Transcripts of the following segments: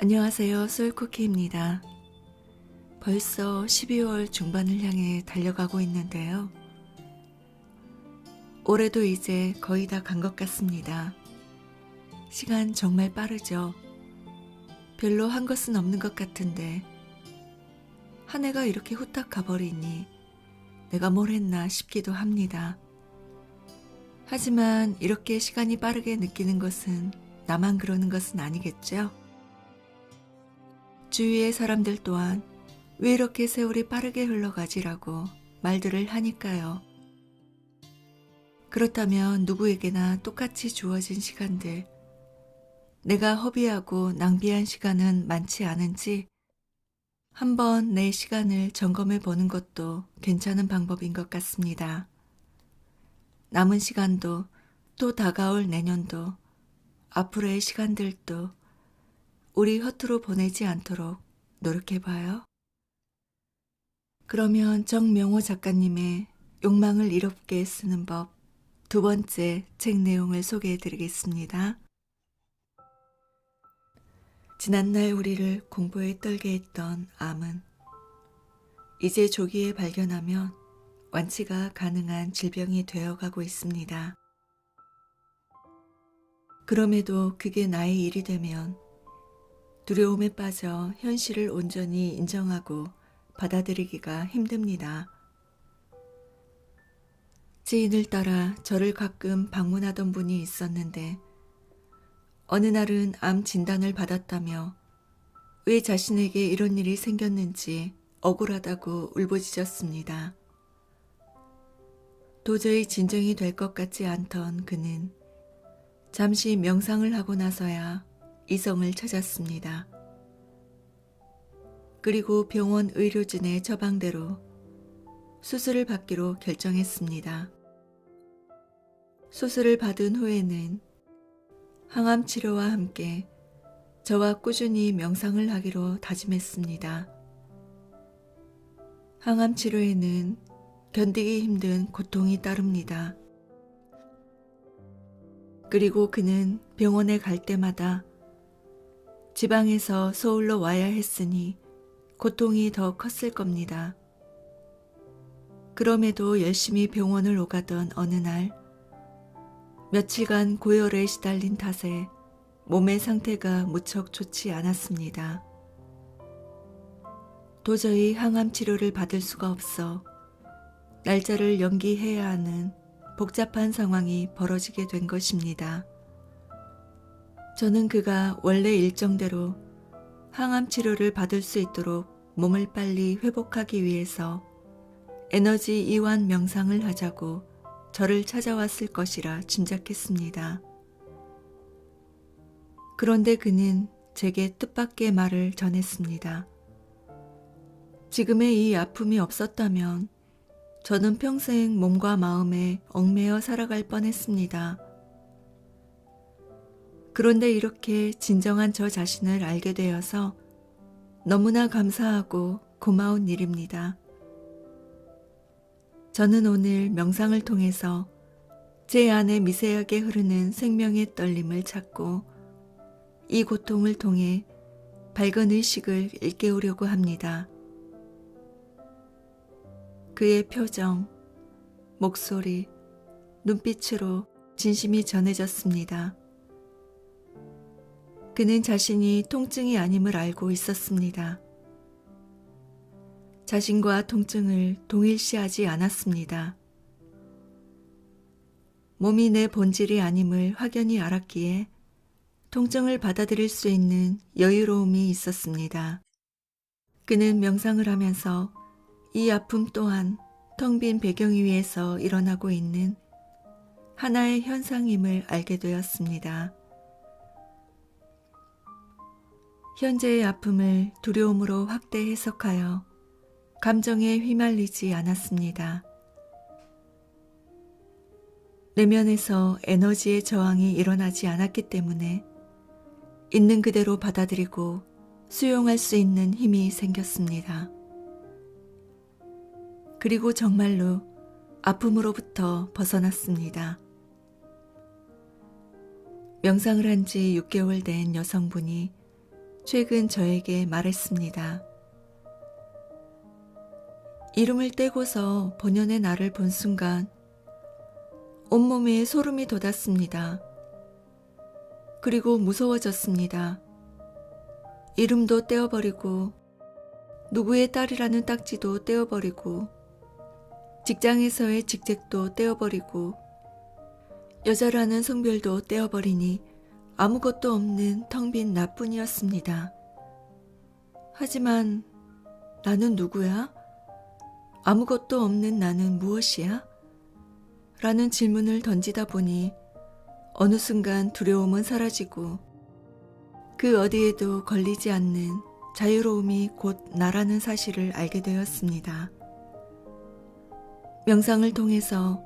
안녕하세요. 솔쿠키입니다. 벌써 12월 중반을 향해 달려가고 있는데요. 올해도 이제 거의 다 간 것 같습니다. 시간 정말 빠르죠. 별로 한 것은 없는 것 같은데, 한 해가 이렇게 후딱 가버리니 내가 뭘 했나 싶기도 합니다. 하지만 이렇게 시간이 빠르게 느끼는 것은 나만 그러는 것은 아니겠죠? 주위의 사람들 또한 왜 이렇게 세월이 빠르게 흘러가지라고 말들을 하니까요. 그렇다면 누구에게나 똑같이 주어진 시간들, 내가 허비하고 낭비한 시간은 많지 않은지 한번 내 시간을 점검해 보는 것도 괜찮은 방법인 것 같습니다. 남은 시간도 또 다가올 내년도 앞으로의 시간들도 우리 허투루 보내지 않도록 노력해봐요. 그러면 정명호 작가님의 욕망을 이롭게 쓰는 법 두 번째 책 내용을 소개해 드리겠습니다. 지난날 우리를 공포에 떨게 했던 암은 이제 조기에 발견하면 완치가 가능한 질병이 되어가고 있습니다. 그럼에도 그게 나의 일이 되면 두려움에 빠져 현실을 온전히 인정하고 받아들이기가 힘듭니다. 지인을 따라 저를 가끔 방문하던 분이 있었는데 어느 날은 암 진단을 받았다며 왜 자신에게 이런 일이 생겼는지 억울하다고 울부짖었습니다. 도저히 진정이 될 것 같지 않던 그는 잠시 명상을 하고 나서야 이성을 찾았습니다. 그리고 병원 의료진의 처방대로 수술을 받기로 결정했습니다. 수술을 받은 후에는 항암 치료와 함께 저와 꾸준히 명상을 하기로 다짐했습니다. 항암 치료에는 견디기 힘든 고통이 따릅니다. 그리고 그는 병원에 갈 때마다 지방에서 서울로 와야 했으니 고통이 더 컸을 겁니다. 그럼에도 열심히 병원을 오가던 어느 날, 며칠간 고열에 시달린 탓에 몸의 상태가 무척 좋지 않았습니다. 도저히 항암 치료를 받을 수가 없어 날짜를 연기해야 하는 복잡한 상황이 벌어지게 된 것입니다. 저는 그가 원래 일정대로 항암 치료를 받을 수 있도록 몸을 빨리 회복하기 위해서 에너지 이완 명상을 하자고 저를 찾아왔을 것이라 짐작했습니다. 그런데 그는 제게 뜻밖의 말을 전했습니다. 지금의 이 아픔이 없었다면 저는 평생 몸과 마음에 얽매여 살아갈 뻔했습니다. 그런데 이렇게 진정한 저 자신을 알게 되어서 너무나 감사하고 고마운 일입니다. 저는 오늘 명상을 통해서 제 안에 미세하게 흐르는 생명의 떨림을 찾고 이 고통을 통해 밝은 의식을 일깨우려고 합니다. 그의 표정, 목소리, 눈빛으로 진심이 전해졌습니다. 그는 자신이 통증이 아님을 알고 있었습니다. 자신과 통증을 동일시하지 않았습니다. 몸이 내 본질이 아님을 확연히 알았기에 통증을 받아들일 수 있는 여유로움이 있었습니다. 그는 명상을 하면서 이 아픔 또한 텅 빈 배경 위에서 일어나고 있는 하나의 현상임을 알게 되었습니다. 현재의 아픔을 두려움으로 확대 해석하여 감정에 휘말리지 않았습니다. 내면에서 에너지의 저항이 일어나지 않았기 때문에 있는 그대로 받아들이고 수용할 수 있는 힘이 생겼습니다. 그리고 정말로 아픔으로부터 벗어났습니다. 명상을 한 지 6개월 된 여성분이 최근 저에게 말했습니다. 이름을 떼고서 본연의 나를 본 순간 온몸에 소름이 돋았습니다. 그리고 무서워졌습니다. 이름도 떼어버리고 누구의 딸이라는 딱지도 떼어버리고 직장에서의 직책도 떼어버리고 여자라는 성별도 떼어버리니 아무것도 없는 텅 빈 나뿐이었습니다. 하지만 나는 누구야? 아무것도 없는 나는 무엇이야? 라는 질문을 던지다 보니 어느 순간 두려움은 사라지고 그 어디에도 걸리지 않는 자유로움이 곧 나라는 사실을 알게 되었습니다. 명상을 통해서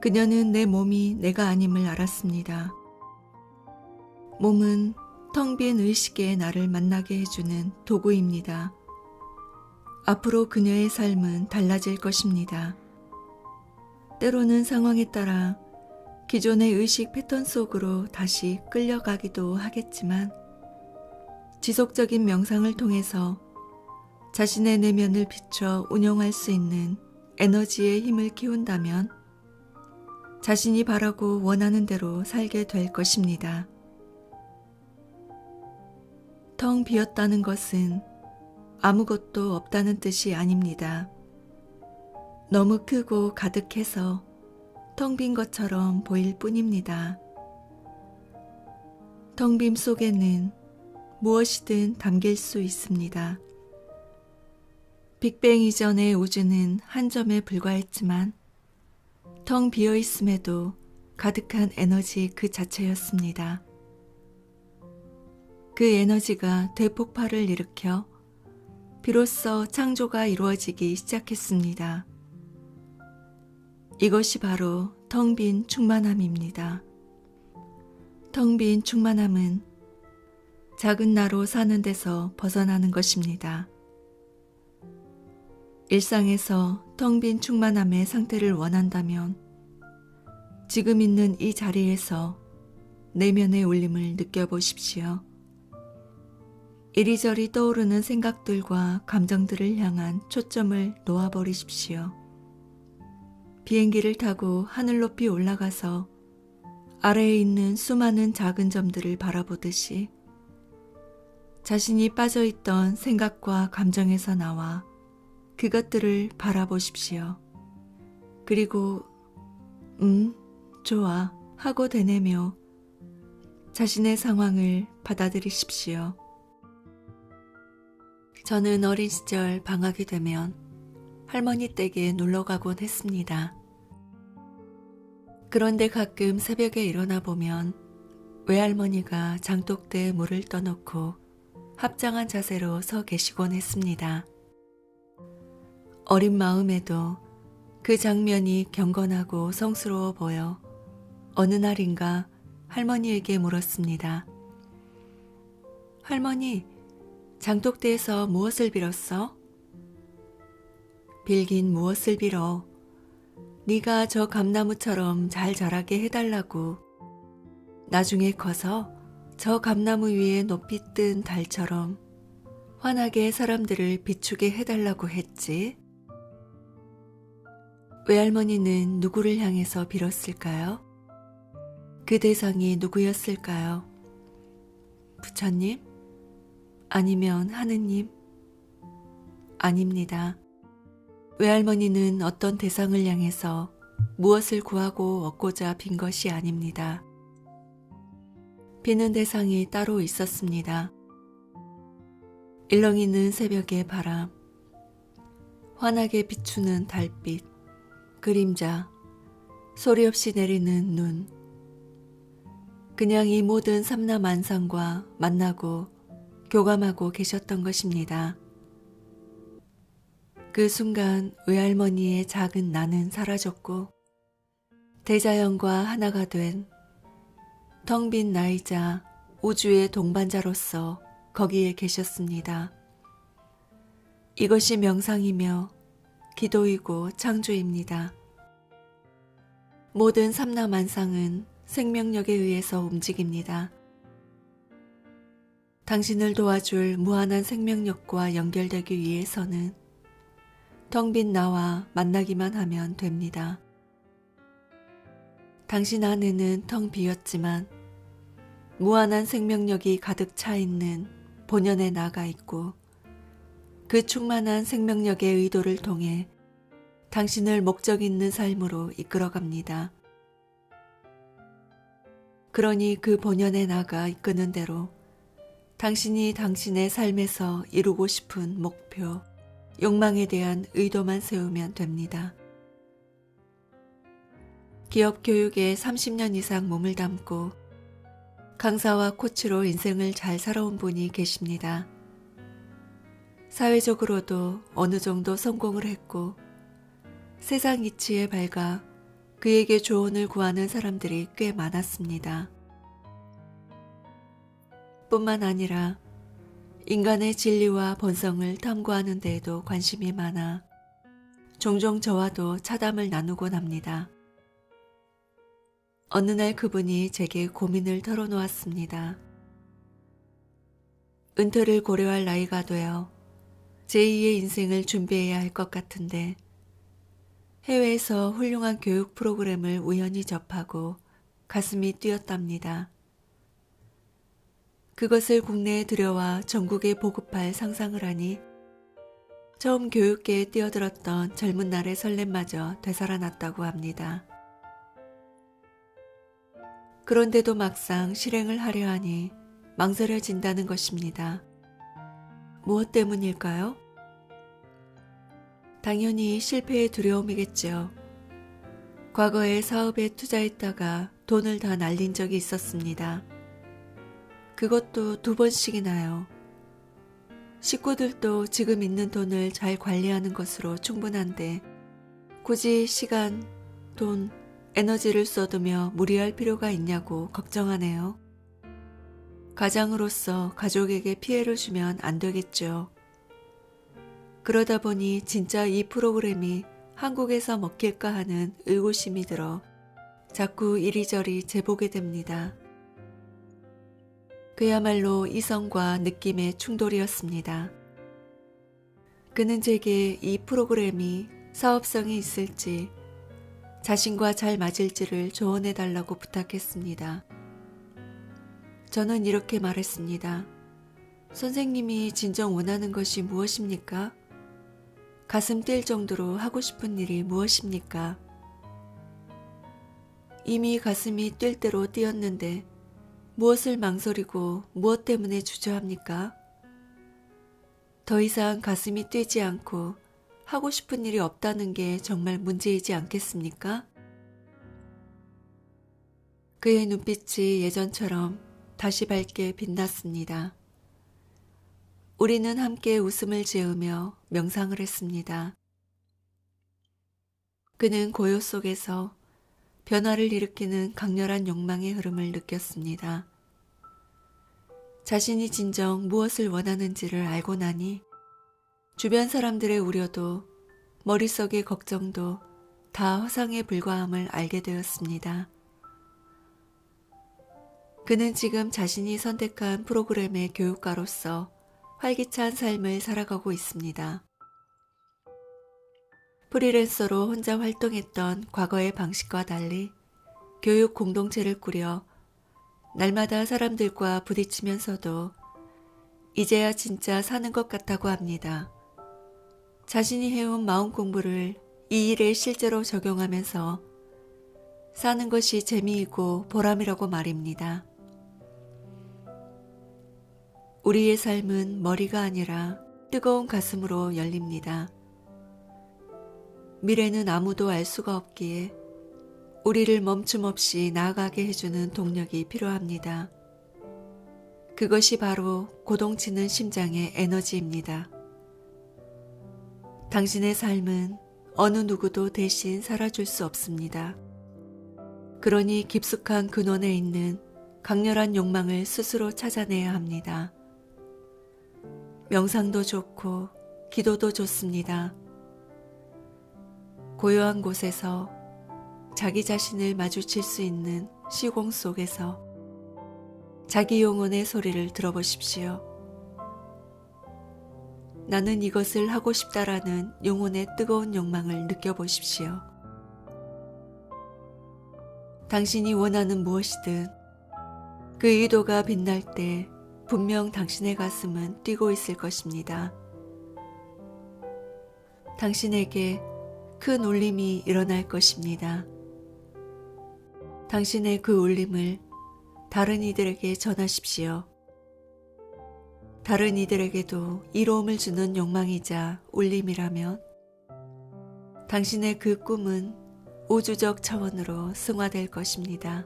그녀는 내 몸이 내가 아님을 알았습니다. 몸은 텅 빈 의식의 나를 만나게 해주는 도구입니다. 앞으로 그녀의 삶은 달라질 것입니다. 때로는 상황에 따라 기존의 의식 패턴 속으로 다시 끌려가기도 하겠지만 지속적인 명상을 통해서 자신의 내면을 비춰 운용할 수 있는 에너지의 힘을 키운다면 자신이 바라고 원하는 대로 살게 될 것입니다. 텅 비었다는 것은 아무것도 없다는 뜻이 아닙니다. 너무 크고 가득해서 텅 빈 것처럼 보일 뿐입니다. 텅빔 속에는 무엇이든 담길 수 있습니다. 빅뱅 이전의 우주는 한 점에 불과했지만 텅 비어 있음에도 가득한 에너지 그 자체였습니다. 그 에너지가 대폭발을 일으켜 비로소 창조가 이루어지기 시작했습니다. 이것이 바로 텅 빈 충만함입니다. 텅 빈 충만함은 작은 나로 사는 데서 벗어나는 것입니다. 일상에서 텅 빈 충만함의 상태를 원한다면 지금 있는 이 자리에서 내면의 울림을 느껴보십시오. 이리저리 떠오르는 생각들과 감정들을 향한 초점을 놓아버리십시오. 비행기를 타고 하늘 높이 올라가서 아래에 있는 수많은 작은 점들을 바라보듯이 자신이 빠져있던 생각과 감정에서 나와 그것들을 바라보십시오. 그리고, 음, 좋아 하고 되뇌며 자신의 상황을 받아들이십시오. 저는 어린 시절 방학이 되면 할머니 댁에 놀러 가곤 했습니다. 그런데 가끔 새벽에 일어나 보면 외할머니가 장독대에 물을 떠놓고 합장한 자세로 서 계시곤 했습니다. 어린 마음에도 그 장면이 경건하고 성스러워 보여 어느 날인가 할머니에게 물었습니다. 할머니, 장독대에서 무엇을 빌었어? 빌긴 무엇을 빌어? 네가 저 감나무처럼 잘 자라게 해달라고. 나중에 커서 저 감나무 위에 높이 뜬 달처럼 환하게 사람들을 비추게 해달라고 했지. 외할머니는 누구를 향해서 빌었을까요? 그 대상이 누구였을까요? 부처님? 아니면 하느님? 아닙니다. 외할머니는 어떤 대상을 향해서 무엇을 구하고 얻고자 빈 것이 아닙니다. 비는 대상이 따로 있었습니다. 일렁이는 새벽의 바람, 환하게 비추는 달빛, 그림자, 소리 없이 내리는 눈. 그냥 이 모든 삼라만상과 만나고 교감하고 계셨던 것입니다. 그 순간 외할머니의 작은 나는 사라졌고 대자연과 하나가 된 텅 빈 나이자 우주의 동반자로서 거기에 계셨습니다. 이것이 명상이며 기도이고 창조입니다. 모든 삼라만상은 생명력에 의해서 움직입니다. 당신을 도와줄 무한한 생명력과 연결되기 위해서는 텅 빈 나와 만나기만 하면 됩니다. 당신 안에는 텅 비었지만 무한한 생명력이 가득 차 있는 본연의 나가 있고 그 충만한 생명력의 의도를 통해 당신을 목적 있는 삶으로 이끌어갑니다. 그러니 그 본연의 나가 이끄는 대로 당신이 당신의 삶에서 이루고 싶은 목표, 욕망에 대한 의도만 세우면 됩니다. 기업 교육에 30년 이상 몸을 담고 강사와 코치로 인생을 잘 살아온 분이 계십니다. 사회적으로도 어느 정도 성공을 했고 세상 이치에 밝아 그에게 조언을 구하는 사람들이 꽤 많았습니다. 뿐만 아니라 인간의 진리와 본성을 탐구하는 데에도 관심이 많아 종종 저와도 차담을 나누곤 합니다. 어느 날 그분이 제게 고민을 털어놓았습니다. 은퇴를 고려할 나이가 되어 제2의 인생을 준비해야 할 것 같은데 해외에서 훌륭한 교육 프로그램을 우연히 접하고 가슴이 뛰었답니다. 그것을 국내에 들여와 전국에 보급할 상상을 하니 처음 교육계에 뛰어들었던 젊은 날의 설렘마저 되살아났다고 합니다. 그런데도 막상 실행을 하려 하니 망설여진다는 것입니다. 무엇 때문일까요? 당연히 실패의 두려움이겠죠. 과거에 사업에 투자했다가 돈을 다 날린 적이 있었습니다. 그것도 두 번씩이나요. 식구들도 지금 있는 돈을 잘 관리하는 것으로 충분한데 굳이 시간, 돈, 에너지를 쏟으며 무리할 필요가 있냐고 걱정하네요. 가장으로서 가족에게 피해를 주면 안 되겠죠. 그러다 보니 진짜 이 프로그램이 한국에서 먹힐까 하는 의구심이 들어 자꾸 이리저리 재보게 됩니다. 그야말로 이성과 느낌의 충돌이었습니다. 그는 제게 이 프로그램이 사업성이 있을지 자신과 잘 맞을지를 조언해 달라고 부탁했습니다. 저는 이렇게 말했습니다. 선생님이 진정 원하는 것이 무엇입니까? 가슴 뛸 정도로 하고 싶은 일이 무엇입니까? 이미 가슴이 뛸 대로 뛰었는데 무엇을 망설이고 무엇 때문에 주저합니까? 더 이상 가슴이 뛰지 않고 하고 싶은 일이 없다는 게 정말 문제이지 않겠습니까? 그의 눈빛이 예전처럼 다시 밝게 빛났습니다. 우리는 함께 웃음을 지으며 명상을 했습니다. 그는 고요 속에서 변화를 일으키는 강렬한 욕망의 흐름을 느꼈습니다. 자신이 진정 무엇을 원하는지를 알고 나니 주변 사람들의 우려도 머릿속의 걱정도 다 허상에 불과함을 알게 되었습니다. 그는 지금 자신이 선택한 프로그램의 교육가로서 활기찬 삶을 살아가고 있습니다. 프리랜서로 혼자 활동했던 과거의 방식과 달리 교육 공동체를 꾸려 날마다 사람들과 부딪히면서도 이제야 진짜 사는 것 같다고 합니다. 자신이 해온 마음 공부를 이 일에 실제로 적용하면서 사는 것이 재미이고 보람이라고 말입니다. 우리의 삶은 머리가 아니라 뜨거운 가슴으로 열립니다. 미래는 아무도 알 수가 없기에 우리를 멈춤 없이 나아가게 해주는 동력이 필요합니다. 그것이 바로 고동치는 심장의 에너지입니다. 당신의 삶은 어느 누구도 대신 살아줄 수 없습니다. 그러니 깊숙한 근원에 있는 강렬한 욕망을 스스로 찾아내야 합니다. 명상도 좋고 기도도 좋습니다. 고요한 곳에서 자기 자신을 마주칠 수 있는 시공 속에서 자기 영혼의 소리를 들어보십시오. 나는 이것을 하고 싶다라는 영혼의 뜨거운 욕망을 느껴보십시오. 당신이 원하는 무엇이든 그 의도가 빛날 때 분명 당신의 가슴은 뛰고 있을 것입니다. 당신에게 큰 울림이 일어날 것입니다. 당신의 그 울림을 다른 이들에게 전하십시오. 다른 이들에게도 이로움을 주는 욕망이자 울림이라면 당신의 그 꿈은 우주적 차원으로 승화될 것입니다.